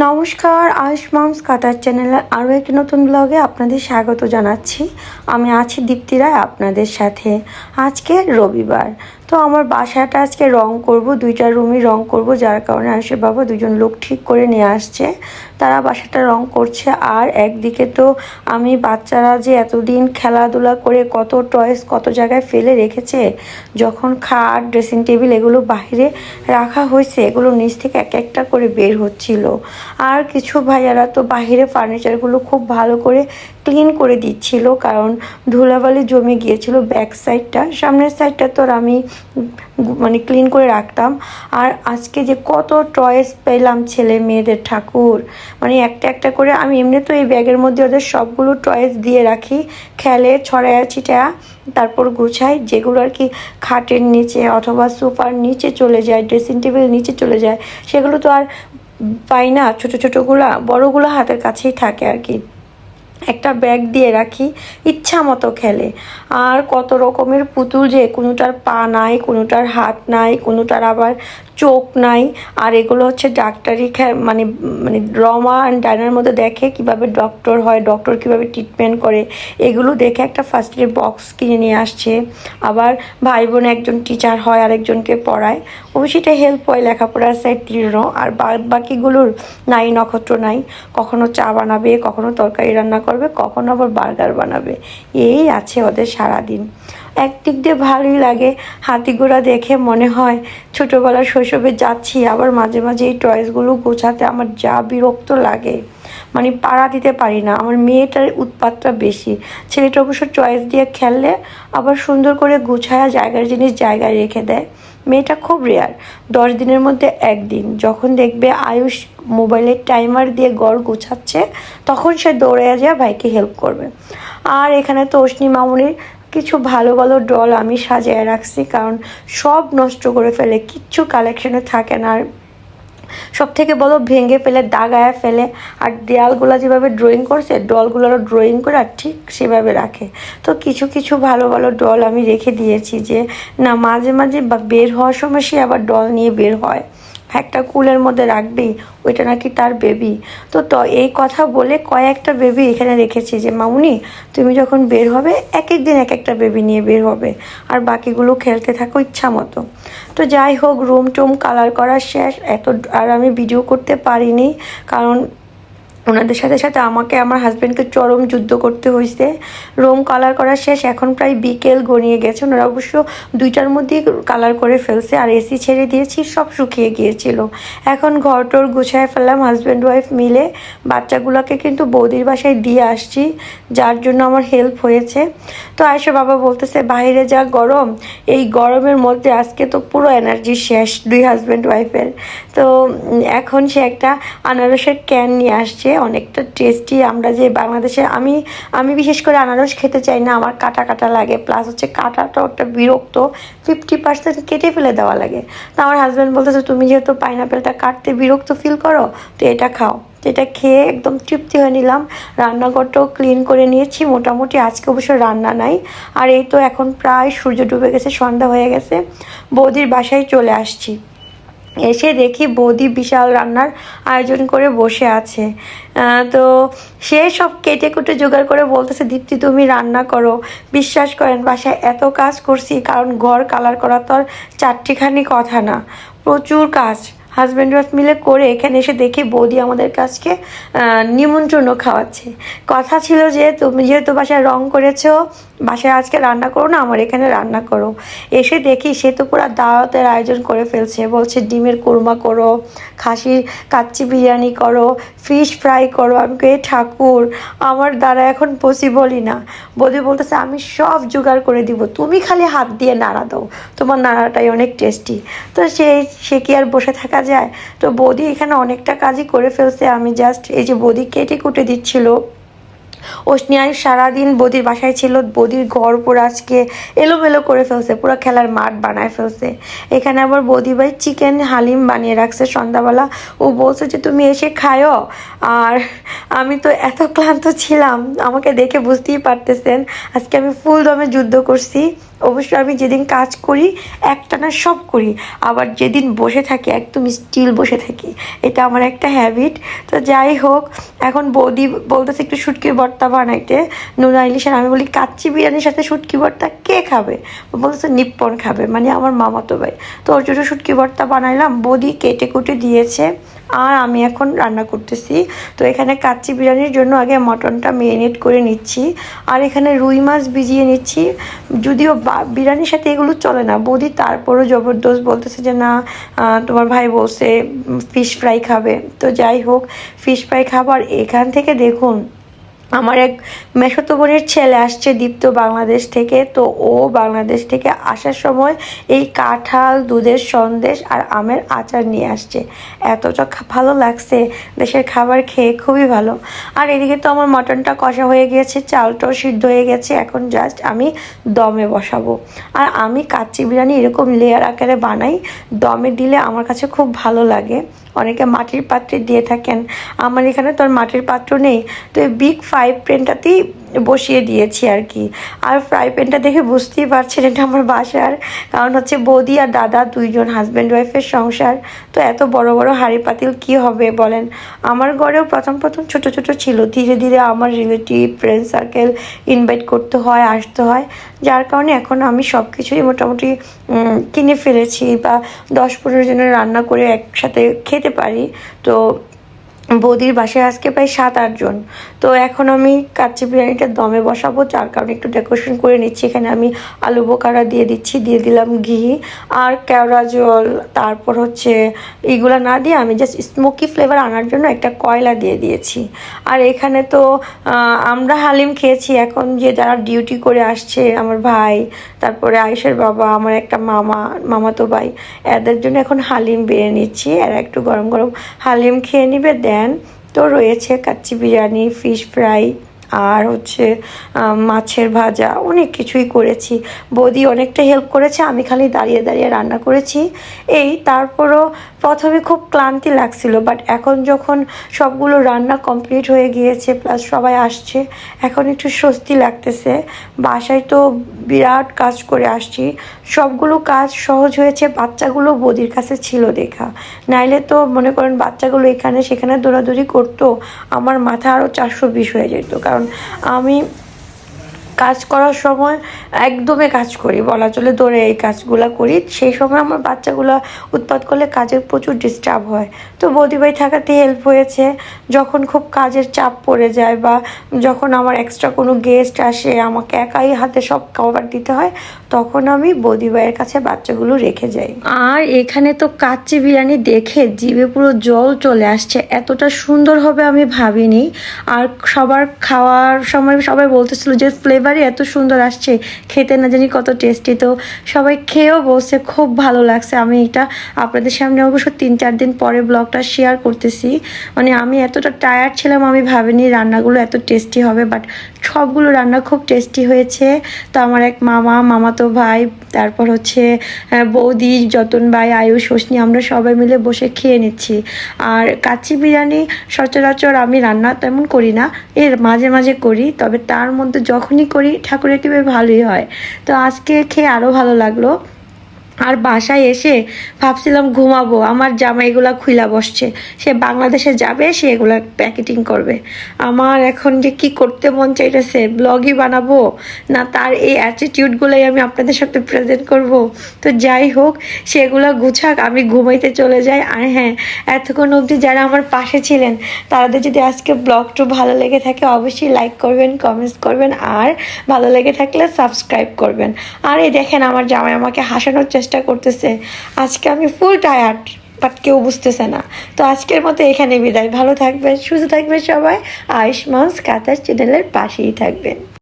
নমস্কার, আয়ুষ মামস কাতার চ্যানেলে আরও একটি নতুন ব্লগে আপনাদের স্বাগত জানাচ্ছি। আমি আছি দীপ্তি রায় আপনাদের সাথে। আজকে রবিবার। তো আমার বাসাটা আজকে রং করব, দুইটা রুমই রং করব, যার কারণে আয়ুষের বাবা দুজন লোক ঠিক করে নিয়ে আসছে। তারা বাসাটা রং করছে আর একদিকে তো আমি বাচ্চারা যে এতদিন খেলাধুলা করে কত টয়েস কত জায়গায় ফেলে রেখেছে, যখন খাট ড্রেসিং টেবিল এগুলো বাইরে রাখা হয়েছে, এগুলো নিচ থেকে এক একটা করে বের হচ্ছিল। আর কিছু ভাইয়ারা তো বাইরে ফার্নিচারগুলো খুব ভালো করে ক্লিন করে দিচ্ছিল, কারণ ধুলাবালি জমে গিয়েছিল ব্যাক সাইডটা সামনের সাইডটা তো আর আমি মানে ক্লিন করে রাখতাম। আর আজকে যে কত টয়েস পেলাম ছেলে মেয়েদের ঠাকুর মানে একটা একটা করে আমি এমনি তো এই ব্যাগের মধ্যে ওদের সবগুলো টয়েস দিয়ে রাখি। খেলে, ছড়ায়া ছিটা তারপর গুছাই, যেগুলো আর কি খাটের নিচে অথবা সোফার নিচে চলে যায় ড্রেসিং টেবিল নিচে চলে যায়, সেগুলো তো আর পাই না। ছোটো ছোটোগুলা, বড়গুলো হাতের কাছেই থাকে আর কি। একটা ব্যাগ দিয়ে রাখি, ইচ্ছা মতো খেলে। আর কত রকমের পুতুল যে কোনোটার পা নাই, কোনোটার হাত নাই, কোনোটার আবার চোখ নাই। আর এগুলো হচ্ছে ডাক্তারি মানে মানে ড্রমা অ্যান্ড ডায়নার মধ্যে দেখে কীভাবে ডক্টর হয়, ডক্টর কীভাবে ট্রিটমেন্ট করে। এগুলো দেখে একটা ফার্স্ট এড বক্স কিনে নিয়ে আসছে। আবার ভাই বোন একজন টিচার হয়, আরেকজনকে পড়ায়। অবশ্যই এটা হেল্প হয়, লেখাপড়ার সাইড তীর্ণ আর বাদ বাকিগুলোর নাই, নক্ষত্র নাই। কখনো চা বানাবে, কখনো তরকারি রান্না করবে, কখনো আবার বার্গার বানাবে? এই আছে ওদের সারাদিন। একদিক দিয়ে ভালোই লাগে হাতি ঘোড়া দেখে মনে হয় ছোটোবেলার শৈশবে যাচ্ছি, আবার মাঝে মাঝে এই টয়েসগুলো গোছাতে আমার যা বিরক্ত লাগে। মানে পাড়া দিতে পারি না, আমার মেয়েটার উৎপাতটা বেশি। ছেলেটা অবশ্য চয়েস দিয়ে খেললে আবার সুন্দর করে গুছায়া জায়গার জিনিস জায়গায় রেখে দেয়। মেয়েটা খুব রেয়ার দশ দিনের মধ্যে একদিন। যখন দেখবে আয়ুষ মোবাইলের টাইমার দিয়ে গড় গুছাচ্ছে, তখন সে দৌড়ে যায় ভাইকে হেল্প করবে। আর এখানে তো অশ্নি মামুনির কিছু ভালো ভালো ডল আমি সাজিয়ে রাখছি, কারণ সব নষ্ট করে ফেলে, কিচ্ছু কালেকশনে থাকে না। আর সব থেকে বলো ভেঙে ফেলে, দাগায়া ফেলে। আর দেয়ালগুলো যেভাবে ড্রয়িং করছে ডলগুলোরও ড্রয়িং করে আর ঠিক সেভাবে রাখে। তো কিছু কিছু ভালো ভালো ডল আমি রেখে দিয়েছি যে, না, মাঝে মাঝে বের হওয়ার সময় সে আবার ডল নিয়ে বের হয়। একটা কুলের মধ্যে রাখবি, ওইটা নাকি তার বেবি তো তো, এই কথা বলে কয়েকটা বেবি এখানে রেখেছি যে, মামুনি, তুমি যখন বের হবে এক এক দিন এক একটা বেবি নিয়ে বের হবে। আর বাকিগুলো খেলতে থাকো ইচ্ছা মতো। তো যাই হোক রুম টুম কালার করা শেষ। এত, আর আমি ভিডিও করতে পারিনি, কারণ ওনাদের সাথে সাথে আমাকে, আমার হাজব্যান্ডকে চরম যুদ্ধ করতে হয়েছে রোম কালার করা শেষ, এখন প্রায় বিকেল গড়িয়ে গেছে। ওনারা অবশ্য দুইটার মধ্যেই কালার করে ফেলছে, আর এসি ছেড়ে দিয়েছি, সব শুকিয়ে গিয়েছিল। এখন ঘর গুছায় ফেললাম হাজব্যান্ড ওয়াইফ মিলে। বাচ্চাগুলোকে কিন্তু বৌদির বাসায় দিয়ে আসছি, যার জন্য আমার হেল্প হয়েছে। তো আয়সা বাবা বলতেছে, বাইরে যা গরম, এই গরমের মধ্যে আজকে তো পুরো এনার্জি শেষ, দুই হাজব্যান্ড ওয়াইফের তো এখন সে একটা আনারসের ক্যান নিয়ে আসছে। অনেকটা টেস্টি আমরা যে বাংলাদেশে, আমি আমি বিশেষ করে আনারস খেতে চাই না, আমার কাটা কাটা লাগে প্লাস হচ্ছে কাটাটাও একটা বিরক্ত ফিফটি পার্সেন্ট কেটে ফেলে দেওয়া লাগে। তো আমার হাজব্যান্ড বলতেছে, তুমি যেহেতু পাইনাপেলটা কাটতে বিরক্ত ফিল করো, তো এটা খাও। এটা খেয়ে একদম তৃপ্তি হয়ে নিলাম। রান্নাঘরটাও ক্লিন করে নিয়েছি, মোটামুটি আজকে অবশ্য রান্না নাই। আর এই তো এখন প্রায় সূর্য ডুবে গেছে, সন্ধ্যা হয়ে গেছে, বৌদির বাসায় চলে আসছি। এসে দেখি বৌদি বিশাল রান্নার আয়োজন করে বসে আছে। তো সে সব কেটে কুটে জোগাড় করে বলতেছে, দীপ্তি, তুমি রান্না করো। বিশ্বাস করেন, বাসায় এত কাজ করছি, কারণ ঘর কালার করার তো আর চারটিখানি কথা না। প্রচুর কাজ। হাজব্যান্ড ওয়াইফ মিলে করে এখানে এসে দেখি বৌদি আমাদের কাছকে আহ, নিমন্ত্রণও খাওয়াচ্ছে। কথা ছিল যে তুমি যেহেতু বাসায় রং করেছ বাসায় আজকে রান্না করো না আমার এখানে রান্না করো। এসে দেখি সে তো পুরো দাওয়াতের আয়োজন করে ফেলছে। বলছে ডিমের কোরমা করো খাসির কাচ্চি বিরিয়ানি করো ফিশ ফ্রাই করো। আমি কে ঠাকুর আমার দ্বারা এখন পসিবলই না। বৌদি বলতেছে আমি সব জোগাড় করে দিব তুমি খালি হাত দিয়ে নাড়া দাও। তোমার নাড়াটাই অনেক টেস্টি তো সে সে কি আর বসে থাকা যায়। তো বৌদি এখানে অনেকটা কাজই করে ফেলছে। আমি জাস্ট এই যে বৌদি কেটে কুটে দিচ্ছিল। অস্নিয়ায় সারাদিন বদির বাসায় ছিল। বদির ঘর পুরো আজকে এলোমেলো করে ফেলছে। পুরো খেলার মাঠ বানায় ফেলছে। এখানে আবার বদি ভাই চিকেন হালিম বানিয়ে রাখছে সন্ধ্যাবেলা। ও বলছে যে, তুমি এসে খায়ও আর আমি তো এত ক্লান্ত ছিলাম। আমাকে দেখে বুঝতেই পারতেছেন। আজকে আমি ফুল দমে যুদ্ধ করছি। অবশ্যই আমি যেদিন কাজ করি, একটানা সব করি। আবার যেদিন বসে থাকি, একদম স্টিল বসে থাকি। এটা আমার একটা হ্যাবিট তো যাই হোক, এখন বৌদি বলতেছে একটু শুটকির ভর্তা বানাইতে। নুরা ইলিশের আমি বলি, কাচ্চি বিরিয়ানির সাথে শুটকি ভর্তা কে খাবে? বলতেছে, নিপ্পন খাবে। মানে আমার মামাতো ভাই। তো ওর জন্য শুটকি ভর্তা বানাইলাম। বৌদি কেটে কুটে দিয়েছে। আর আমি এখন রান্না করতেছি। তো এখানে কাচ্চি বিরিয়ানির জন্য আগে মটনটা মেরিনেট করে নিচ্ছি। আর এখানে রুই মাছ ভিজিয়ে নিচ্ছি। যদিও বিরিয়ানির সাথে এগুলো চলে না। বৌদি তারপরও জবরদস্ত বলতেছে যে, না তোমার ভাই বলছে ফিশ ফ্রাই খাবে। তো যাই হোক ফিশ ফ্রাই খাবার এখান থেকে দেখুন আমার এক মেসতো বোনের ছেলে আসছে দীপ্ত বাংলাদেশ থেকে, তো ও বাংলাদেশ থেকে আসার সময় এই কাঁঠাল, দুধের সন্দেশ আর আমের আচার নিয়ে আসছে। এতটা ভালো লাগছে। দেশের খাবার খেয়ে খুবই ভালো। আর এদিকে তো আমার মটনটা কষা হয়ে গিয়েছে, চালটাও সিদ্ধ হয়ে গেছে, এখন জাস্ট আমি দমে বসাবো। আর আমি কাচ্চি বিরিয়ানি এরকম লেয়ার আকারে বানাই, দমে দিলে আমার কাছে খুব ভালো লাগে। অনেকে মাটির পাত্রে দিয়ে থাকেন। আমার এখানে তো আর মাটির পাত্র নেই। তো এই বিগ ফাইভ প্যানটাতেই বসিয়ে দিয়েছি আর কি। আর ফ্রাই প্যানটা দেখে বুঝতেই পারছেন এটা আমার বাসার। কারণ হচ্ছে বৌদি আর দাদা দুইজন হাজব্যান্ড ওয়াইফের সংসার। তো এত বড় বড় হাড়ি পাতিল কী হবে বলেন? আমার ঘরেও প্রথম প্রথম ছোট ছোট ছিল। ধীরে ধীরে আমার রিলেটিভ ফ্রেন্ড সার্কেল ইনভাইট করতে হয়, আসতে হয়। যার কারণে এখন আমি সব কিছুই মোটামুটি কিনে ফেলেছি বা দশ পনেরো জনের রান্না করে একসাথে খেতে পারি। তো বৌদির বাসায় আজকে প্রায় সাত আটজন তো এখন আমি কাচ্চি বিরিয়ানিটা দমে বসাবো, যার কারণে একটু ডেকোরেশন করে নিচ্ছি। এখানে আমি আলু বোকারা দিয়ে দিচ্ছি, দিয়ে দিলাম ঘি আর কেওড়া জল। তারপর হচ্ছে এইগুলো না দিয়ে আমি জাস্ট স্মোকি ফ্লেভার আনার জন্য একটা কয়লা দিয়ে দিয়েছি। আর এখানে তো আমরা হালিম খেয়েছি। এখন যে যারা ডিউটি করে আসছে, আমার ভাই, তারপরে আয়ুষের বাবা, আমার একটা মামা মামাতো ভাই, এদের জন্য এখন হালিম বেড়ে নিচ্ছি। আর একটু গরম গরম হালিম খেয়ে নিবে, দেন তো রয়েছে কাচ্চি বিরিয়ানি ফিশ ফ্রাই আর হচ্ছে মাছের ভাজা, অনেক কিছুই করেছি। বৌদি অনেকটা হেল্প করেছে, আমি খালি দাঁড়িয়ে দাঁড়িয়ে রান্না করেছি। এই, তারপরও প্রথমে খুব ক্লান্তি লাগছিল বাট এখন যখন সবগুলো রান্না কমপ্লিট হয়ে গিয়েছে প্লাস সবাই আসছে, এখন একটু স্বস্তি লাগতেছে। বাসায় তো বিরাট কাজ করে আসছি। সবগুলো কাজ সহজ হয়েছে, বাচ্চাগুলো বদির কাছে ছিল দেখা। নাইলে তো মনে করেন বাচ্চাগুলো এখানে, সেখানে দৌড়াদৌড়ি করতো, আমার মাথা আরও চারশো বিশ হয়ে যেত। কারণ আমি কাজ করার সময় একদমই কাজ করি। বলা চলে দৌড়ে এই কাজগুলো করি। সেই সময় আমার বাচ্চাগুলো উৎপাত করলে কাজের প্রচুর ডিস্টার্ব হয়। তো বৌদিভাই থাকাতে হেল্প হয়েছে। যখন খুব কাজের চাপ পড়ে যায় বা যখন আমার এক্সট্রা কোনো গেস্ট আসে, আমাকে একাই হাতে সব কভার দিতে হয়, তখন আমি বৌদিভাইয়ের কাছে বাচ্চাগুলো রেখে যাই। আর এখানে তো কাচ্চি বিরিয়ানি দেখে জিভে পুরো জল চলে আসছে। এতটা সুন্দর হবে আমি ভাবিনি। আর সবার খাওয়ার সময় সবাই বলতেছিল যে ফ্লেভারই এত সুন্দর আসছে। খেতে না জানি কত টেস্টি তো সবাই খেয়েও বলছে খুব ভালো লাগছে। আমি এটা আপনাদের সামনে অবশ্য তিন চার দিন পরে ব্লগটা শেয়ার করতেছি। মানে আমি এতটা টায়ার্ড ছিলাম, আমি ভাবিনি রান্নাগুলো এত টেস্টি হবে বাট সবগুলো রান্না খুব টেস্টি হয়েছে। তো আমার এক মামা, মামাতো ভাই তারপর হচ্ছে বৌদি, যতন ভাই, আয়ুষ হোসনি আমরা সবাই মিলে বসে খেয়ে নিচ্ছি। আর কাচ্চি বিরিয়ানি সচরাচর আমি রান্না তেমন করি না, এর মাঝে মাঝে করি, তবে তার মধ্যে যখনই করি, ঠাকুরের টিপে ভালোই হয়। তো আজকে খেয়ে আরও ভালো লাগল। আর বাসায় এসে ভাবছিলাম ঘুমাবো। আমার জামাইগুলা খুইলা বসছে। সে বাংলাদেশে যাবে, সে এগুলা প্যাকেটিং করবে। আমার এখন যে কি করতে মন চাইতেছে, ব্লগই বানাবো? না তার এই অ্যাটিটিউডগুলোই আমি আপনাদের সাথে প্রেজেন্ট করব? তো যাই হোক, সেগুলো গুছাক, আমি ঘুমাইতে চলে যাই। আর হ্যাঁ এতক্ষণ অবধি যারা আমার পাশে ছিলেন তাদের যদি আজকে ব্লগটা ভালো লেগে থাকে, অবশ্যই লাইক করবেন কমেন্টস করবেন, আর ভালো লেগে থাকলে সাবস্ক্রাইব করবেন। আর এই দেখেন, আমার জামাই আমাকে হাসানোর চেষ্টা করতেছে। আজকে আমি ফুল টায়ার্ড বাট কেউ বুঝতেছে না। তো আজকের মতো এখানে বিদায়। ভালো থাকবেন, সুস্থ থাকবেন সবাই। আয়ুষ্মান কাতার চ্যানেলের পাশেই থাকবেন।